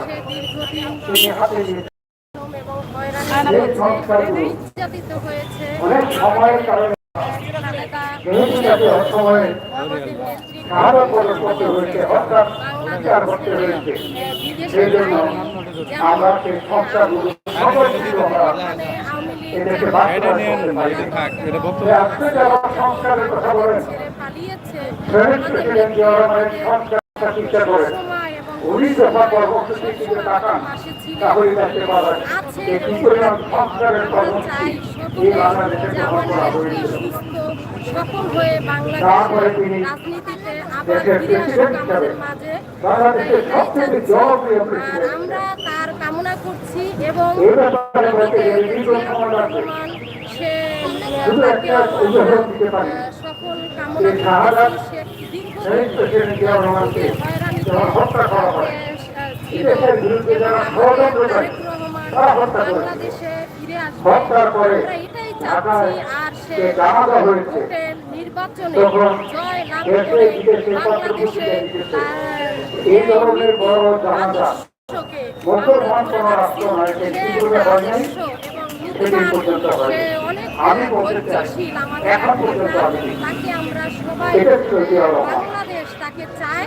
সে দীর্ঘদিন এবং হয়রানি এই নির্যাতিত হয়েছে হয়েছে হয়েছে আমরা সেই সংস্কারের কথা বলেন সংস্কার করেন উনি যখন কর্মসূচির দিকে তাকান তাহলে দেখতে পাবেন যে কি পরিমাণ সংস্কারের কর্মসূচি এই বাংলাদেশে গ্রহণ করা হয়েছিল হয়ে তারপরে তিনি আবার দেশের প্রেসিডেন্ট হিসাবে মাঝে। বাংলাদেশের সবচেয়ে জনপ্রিয় আর প্রেসিডেন্ট আমরা তার কামনা করছি এবং এই ব্যাপারে দীর্ঘ সে শুধু একটা উদাহরণ দিতে পারি। সকল কামনা এই যখন হত্যা করা হয় দেশের বিরুদ্ধে যারা ষড়যন্ত্র করে, তারা হত্যা করে। হত্যার পরে আমি এখন পর্যন্ত আমি। বাংলাদেশ তাকে চায়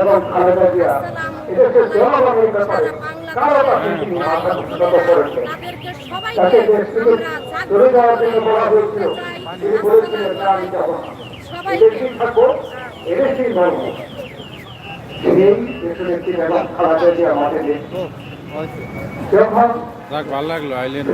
এবং খালেদা জিয়া এদেরকে জনগণের ব্যাপারে কারও কাছে তিনি মাথা উন্নত করেছেন তাকে দেশ থেকে চলে যাওয়ার জন্য বলা হয়েছিল তিনি বলেছিলেন না আমি যাব না। এদেশেই থাকব? এদেশেই ধর্ম? সেই দেশের একটি বেগম খালেদা জিয়া আমাদের যখন ভালো লাগল আইলেন।